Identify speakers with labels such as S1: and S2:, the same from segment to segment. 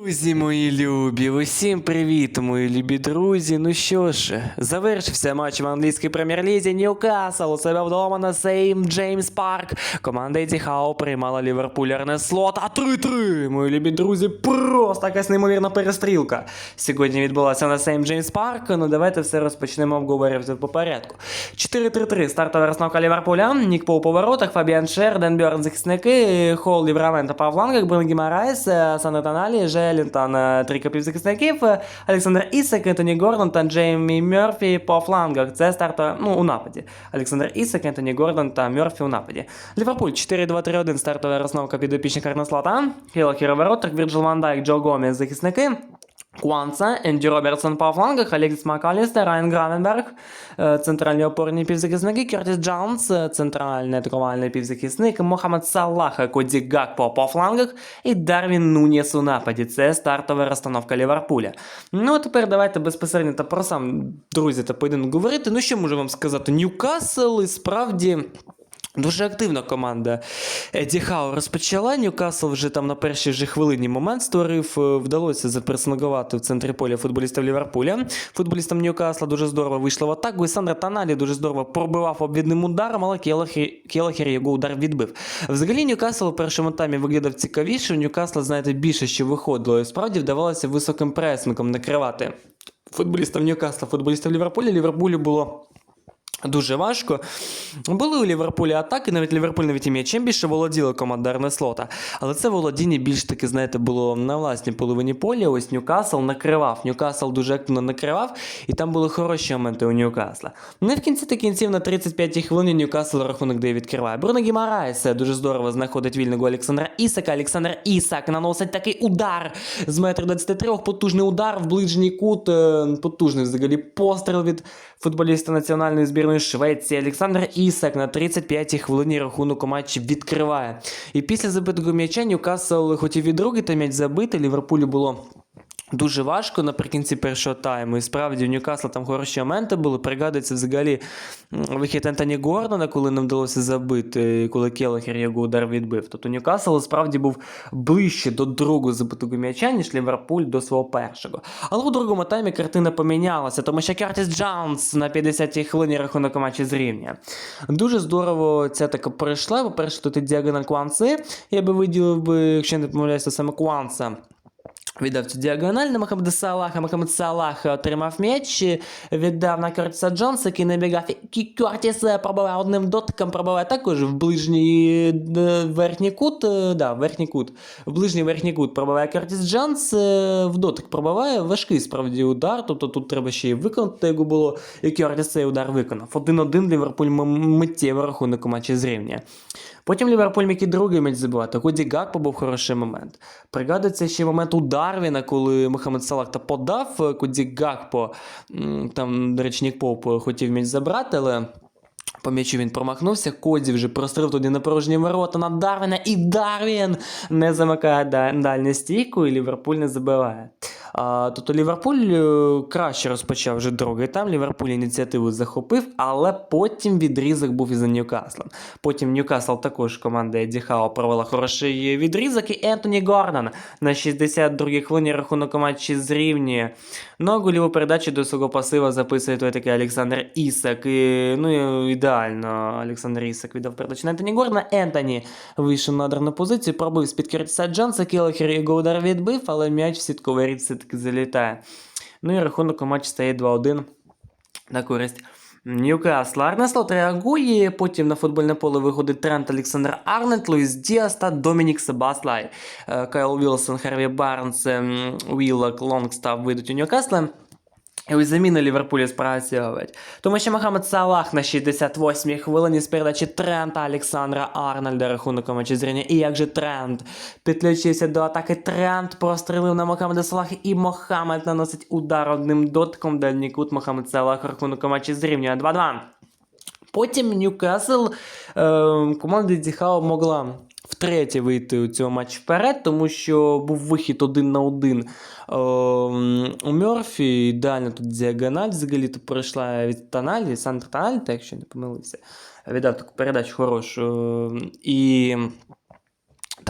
S1: Друзі мої любі, усім привіт, мої любі друзі. Ну що ж, завершився матч в англійській прем'єр-лізі Ньюкасл у себе вдома на Сейм Джеймс Парк. Команда Еді Хау приймала Ліверпуль Слот, а 3-3, мої любі друзі, просто якась неймовірна перестрілка. Сьогодні відбулася на Сейм Джеймс Парк. Ну давайте все розпочнемо обговорювати по порядку. 4-3-3, стартова розновка Ліверпуля, Нік по воротах, Фабіан Шер, Ден захисники, Холл Ліврамента по флангах, Брунгі Марайс, Сан Таналі, три е, трійка півзахисників, е, Олександр Ісак, Ентоні Гордон та Джеймі Мерфі по флангах. Це старта ну, у нападі. Олександр Ісак, Ентоні Гордон та Мерфі у нападі. Ліверпуль 4-2-3-1, стартова розновка підопічника Арнаслата, Хілахір у воротах, Вірджил Ван Дайк, Джо Гомес, захисники. Куанца, Енді Робертсон по флангах, Алексіс Макалістер, Райан Гравенберг, е, центральні опорні півзахисники, Кертіс Джонс, е, центральний атакувальний півзахисник, Мохамед Салах, Коді Гакпо по флангах і Дарвін Нуніс у нападі. Це стартова розстановка Ліверпуля. Ну а тепер давайте безпосередньо та про сам друзі та поєдинок говорити. Ну що можу вам сказати? Ньюкасл і справді. Дуже активна команда Еді Хау розпочала. Ньюкасл вже там на першій же хвилині момент створив. е, Вдалося запресингувати в центрі поля футболістів Ліверпуля. Футболістам Ньюкасла дуже здорово вийшло в атаку. І Сандра Таналі дуже здорово пробивав обвідним ударом, але Келахер, його удар відбив. Взагалі Ньюкасл у першому таймі виглядав цікавіше. Ньюкасла, знаєте, більше що виходило. І справді вдавалося високим пресингом накривати футболістів Ньюкасла, футболістів Ліверпуля. Ліверпулю було. Дуже важко. Були у Ліверпулі атаки, навіть Ліверпуль навіть і м'ячем більше володіла команда Арне Слота. Але це володіння більш таки, знаєте, було на власній половині поля. Ось Ньюкасл накривав. Ньюкасл дуже активно накривав, і там були хороші моменти у Ньюкасла. І в кінці та кінців на 35-й хвилині Ньюкасл рахунок де відкриває. Бруно Гімарайс дуже здорово знаходить вільного Олександра Ісака. Олександр Ісак наносить такий удар з метр 23, потужний удар в ближній кут, е, потужний взагалі постріл від футболіста національної збірної Швеції. Олександр Ісак на 35-й хвилині рахунок у матчі відкриває. І після забитого м'яча Ньюкасл хотів та м'яч забити. Ліверпулю було. Дуже важко наприкінці першого тайму. І справді у Ньюкасла там хороші моменти були. Пригадується взагалі вихід Ентоні Гордона, коли не вдалося забити, коли Келахер його удар відбив. Тобто Ньюкасл справді був ближче до другого забитого м'яча, ніж Ліверпуль до свого першого. Але у другому таймі картина помінялася, тому що Кертіс Джонс на 50-й хвилині рахунок матчі зрівнює. Дуже здорово ця така пройшла. По-перше, тут і діагональ Кванси. Я би виділив би, якщо не помиляюся, саме Кванса. Віддав цю діагональ на Мохамеда Салаха. Мохамед Салах отримав м'яч, віддав на Кертіса Джонса, який набігав. І Кертіс пробиває одним дотиком, пробиває також в ближній е, верхній кут. е, Да, верхній кут. В ближній верхній кут пробиває Кертіс Джонс, е, в дотик пробиває. Важкий справді удар. Тобто тут треба ще й виконати його було. І Кертіс цей удар виконав. 1-1 Ліверпуль миттєво рахунок у матчі зрівнює. Потім Ліверпуль міг і другий м'яч забивати. Ході Гакпо був хороший момент. Пригадується ще момент у Дарвіна, коли Мохамед Салах та подав е, Коді Гакпо. Там, до речі, Нік Поп е, хотів м'яч забрати, але. По м'ячу він промахнувся, Коді вже прострив туди на порожні ворота на Дарвіна, і Дарвін не замикає да- дальню стійку, і Ліверпуль не забиває. А, тобто Ліверпуль е, краще розпочав вже другий там. Ліверпуль ініціативу захопив, але потім відрізок був із Ньюкаслом. Потім Ньюкасл також команда Еді Хау провела хороший відрізок, і Ентоні Гордон на 62-й хвилині рахунок матчі зрівнює. Ну, а гольову передачу до свого пасива записує той такий Олександр Ісак. І, ну, ідеально Олександр Ісак віддав передачу на Ентоні Гордона. Ентоні вийшов на ударну позицію, пробив з-під Кертіса Джонса, Келлахер його удар відбив, але м'яч в сітковий рід все-таки залітає. Ну і рахунок у матчі стає 2-1 на користь Ньюкасла. Арнеслот реагує, потім на футбольне поле виходить Трент Олександр Арнет, Луїс Діас та Домінік Себаслай. Е, Кайл Вілсон, Харві Барнс, ем, Уілок, Лонгстав вийдуть у Ньюкасла. І ось заміна Ліверпулю спрацьовують. Тому що Мохамед Салах на 68-й хвилині з передачі Трента Олександра Арнольда рахунок зрівня. І як же Трент підключився до атаки. Трент прострілив на Мохамеда Салаха і Мохамед наносить удар одним дотком дальній кут. Мохамед Салах рахунок матчі зрівнює 2-2. Потім Ньюкасл е, команда Діхао могла втретє вийти у цього матчі вперед, тому що був вихід один на один е, у Мерфі. Ідеально тут діагональ взагалі то пройшла від Таналі, Сандр Таналі, якщо не помилився. Віддав таку передачу хорошу. Е, І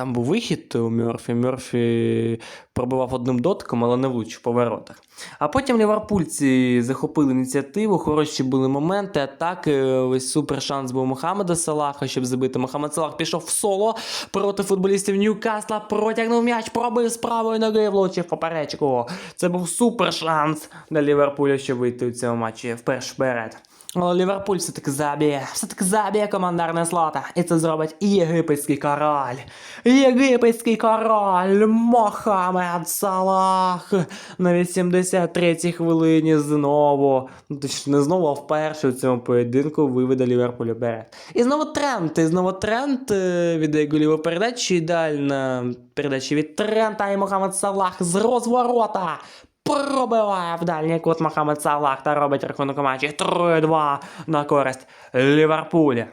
S1: Там був вихід у Мьорфі. Мьорфі пробивав одним дотком, але не влучив по воротах. А потім ліверпульці захопили ініціативу, хороші були моменти, атаки. Ось супер шанс був у Мохамеда Салаха, щоб забити. Мохамед Салах пішов в соло проти футболістів Ньюкасла, протягнув м'яч, пробив з правої ноги, влучив поперечку. Це був супер шанс для Ліверпуля, щоб вийти у цьому матчі вперше вперед. Ліверпуль все-таки заб'є, все-таки заб'є командарне слота. І це зробить єгипетський король. Єгипетський король Мохамед Салах. На 83-й хвилині знову, ну точніше не знову, а вперше у цьому поєдинку виведе Ліверпуль вперед. І знову тренд, і знову тренд е, віддає голіву передачу. Ідеальна передача від Трента і Мохамед Салах з розворота. Пробиває в дальній кут Мохамед Салах та робить рахунок у матчі 3-2 на користь Ліверпуля.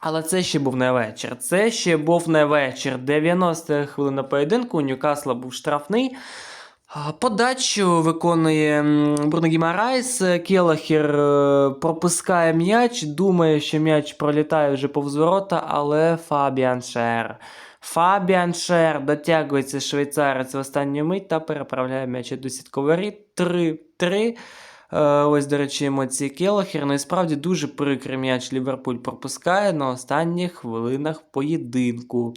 S1: Але це ще був не вечір. Це ще був не вечір. 90 хвилина поєдинку. У Ньюкасла був штрафний. Подачу виконує Бруно Гімарайс. Келахер е, пропускає м'яч, думає, що м'яч пролітає вже повз ворота, але Фабіан Шер. Фабіан Шер дотягується швейцарець в останню мить та переправляє м'яч до сіткової 3-3. Е, Ось, до речі, емоції Келахер. Ну і справді дуже прикрий м'яч Ліверпуль пропускає на останніх хвилинах поєдинку.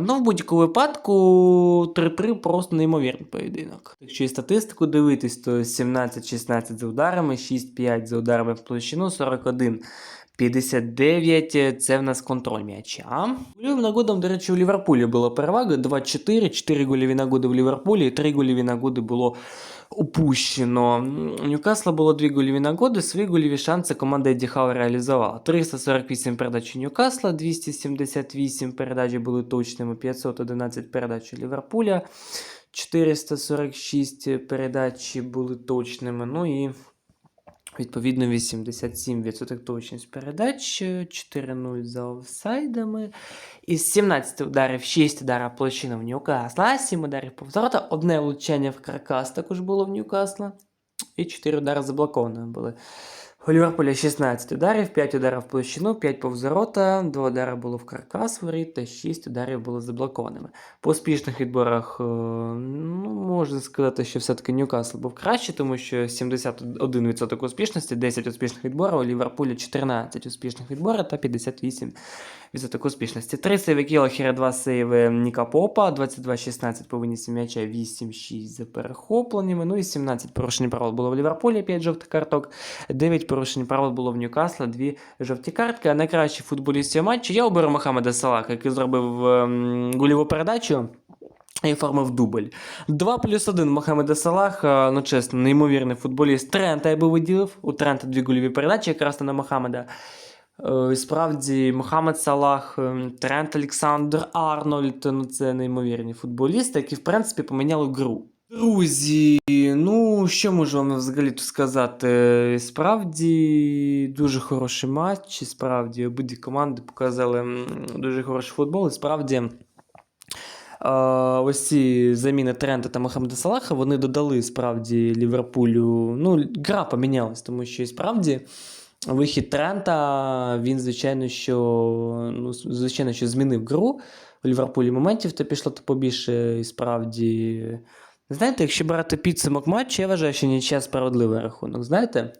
S1: Ну, в будь-якому випадку 3-3 просто неймовірний поєдинок. Якщо і статистику дивитись, то 17-16 за ударами, 6-5 за ударами в площину, 41 59 це в нас контроль м'яча. Гольовим нагодам, до речі, у Ліверпулі була перевага 2-4, 4 гольові нагоди в Ліверпулі, 3 гольові нагоди було упущено. У Ньюкасла було 2 гольові нагоди, свої гольові шанси команда Еді Хау реалізувала. 348 передач Ньюкасла, 278 передач були точними, 511 передач Ліверпуля, 446 передач були точними. Ну і Відповідно, 87% точність передач, 4-0 за офсайдами. Із 17 ударів 6 ударів площина в Ньюкасла, 7 ударів повзорота, одне влучання в Каркас також було в Ньюкасла. І 4 удари заблокованими були. У Ліверпуля 16 ударів, 5 ударів в площину, 5 повзорота, 2 удари було в каркас воріт та 6 ударів було заблокованими. По успішних відборах, е, ну, можна сказати, що все-таки Ньюкасл був краще, тому що 71% успішності, 10 успішних відборів, у Ліверпуля 14 успішних відборів та 58% успішності. 3 сейви Кілахера, 2 сейви Ніка Попа, 22-16 по винісі м'яча, 8-6 за перехопленнями, ну і 17 порушень правил було в Ліверпулі, 5 жовтих карток, 9 порушень правил було в Ньюкасла, 2 жовті картки. А найкращий футболіст цього матчу я оберу Мохамеда Салаха, який зробив ем, гольову передачу. І оформив дубль. 2 плюс 1 Мохамеда Салаха, ну чесно, неймовірний футболіст. Трента я би виділив. У Трента дві гольові передачі якраз на Мохамеда. Е, І справді, Мохамед Салах, е, Трент Олександр Арнольд ну це неймовірні футболісти, які, в принципі, поміняли гру. Друзі, ну що можу вам взагалі тут сказати? Справді дуже хороший матч, справді обидві команди показали дуже хороший футбол. І справді ось ці заміни Трента та Мохамеда Салаха вони додали справді Ліверпулю. Ну, гра помінялась, тому що і справді. Вихід Трента, він, звичайно, що, ну, звичайно, що змінив гру. У Ліверпулі моментів то пішло то побільше, і справді. Знаєте, якщо брати підсумок матчу, я вважаю, що нічия справедливий рахунок. Знаєте,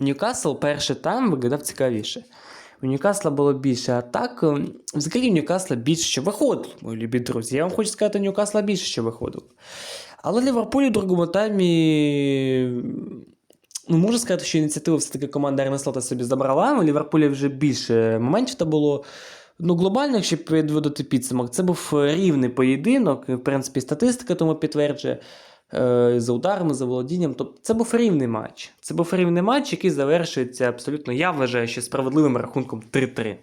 S1: Ньюкасл перший тайм виглядав цікавіше. У Ньюкасла було більше атак. Взагалі, у Ньюкасла більше що виходило, мої любі друзі. Я вам хочу сказати, у Ньюкасла більше що виходило. Але Ліверпуль у другому таймі. Ну, можу сказати, що ініціативу все-таки команда Арнеслота собі забрала. У Ліверпулі вже більше моментів та було. Ну, глобально, якщо підводити підсумок, це був рівний поєдинок. В принципі, статистика тому підтверджує е, за ударами, за володінням. Тобто це був рівний матч. Це був рівний матч, який завершується абсолютно, я вважаю, що справедливим рахунком 3-3.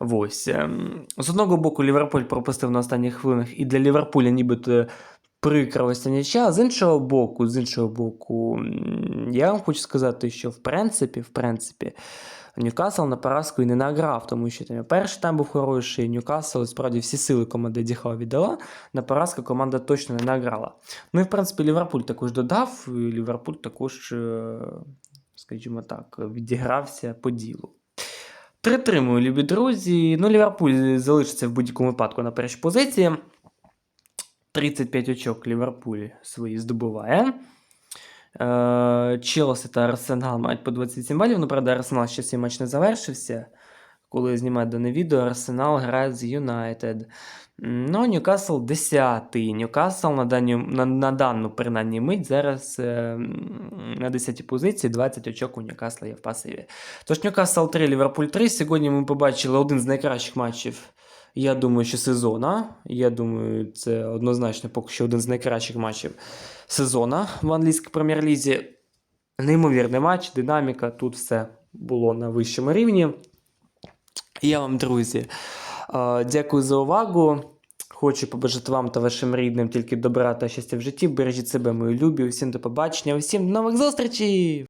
S1: Ось. ем, З одного боку, Ліверпуль пропустив на останніх хвилинах, і для Ліверпуля нібито прикра ось ця нічия. З іншого боку, з іншого боку, я вам хочу сказати, що в принципі, в принципі, Ньюкасл на поразку і не награв, тому що там перший тайм був хороший, Ньюкасл справді всі сили команди Діхава віддала. На поразку команда точно не награла. Ну і в принципі Ліверпуль також додав, і Ліверпуль також, е, скажімо так, відігрався по ділу. 3-3, мої любі друзі. Ну, Ліверпуль залишиться в будь-якому випадку на першій позиції. 35 очок Ліверпуль свої здобуває. Е, Челсі та Арсенал мають по 27 балів. Ну, правда, Арсенал ще свій матч не завершився. Коли я знімаю дане відео, Арсенал грає з Юнайтед. Ну, Ньюкасл 10-й. Ньюкасл на, дані, на, на дану принаймні мить зараз е, на 10-й позиції 20 очок у Ньюкасла є в пасиві. Тож Ньюкасл 3, Ліверпуль 3. Сьогодні ми побачили один з найкращих матчів. Я думаю, що сезона. Я думаю, це однозначно поки що один з найкращих матчів сезона в англійській прем'єр-лізі. Неймовірний матч, динаміка, тут все було на вищому рівні. Я вам, друзі, е, дякую за увагу. Хочу побажати вам та вашим рідним тільки добра та щастя в житті. Бережіть себе, мої любі. Усім до побачення, усім до нових зустрічей!